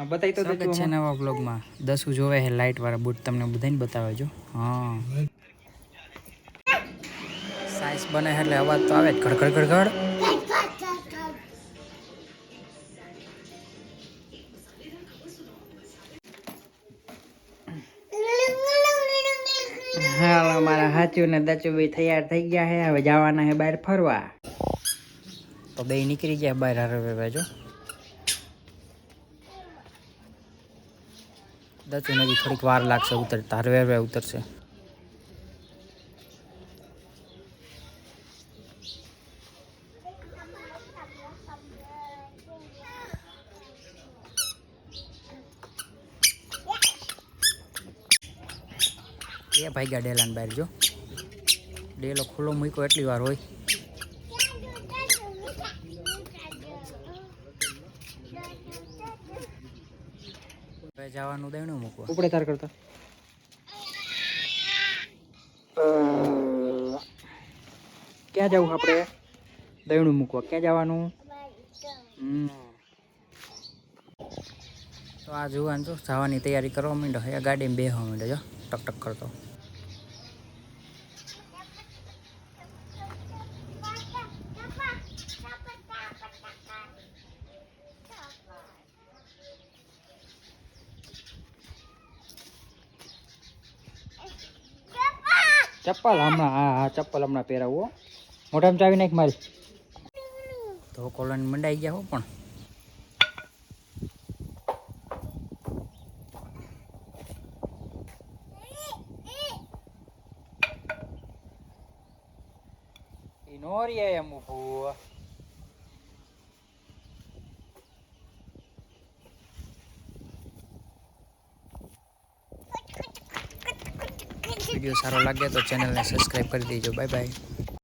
બતાવી તો સ્વાગત છે નવા બ્લોગમાં દસું જોવે છે લાઇટ વાળા બૂટ તમને બધાને બતાવેજો હા. સાઈઝ બને એટલે અવાજ તો આવે જ. ઘડઘડ ઘડઘડ હાલ અમારા હાચું ને દાચું બી તૈયાર થઈ ગયા છે હવે જવાના છે બહાર ફરવા. તો બે નીકળી ગયા બહાર હરવે બાજુ દચું હજી થોડીક વાર લાગશે ઉતરતા હરવે હરવે ઉતરશે. એ ભાઈ ગયા ડેલાન બહાર જો. ડેલો ખુલ્લો મૂક્યો, એટલી વાર હોય. હવે જવાનું દેણું મૂકવા. ઉપડે તાર કરતા ક્યાં જવું આપણે? દહીણું મૂકવા. ક્યાં જવાનું? તો આ જુવાન જો જવાની તૈયારી કરવા માંડો એ ગાડીમાં બેહવા માંડો જો. ટક ટક કરતો. ચપ્પલ હમણાં, હા હા, ચપ્પલ હમણાં પહેરાવો. મોઢામાં ચાવી નાખ મારી. તો કોલોની મંડાઈ ગયા હો પણ. ઈ નો રે વીડિયો સારો લાગે તો ચેનલને સબસ્ક્રાઈબ કરી દેજો. Bye bye.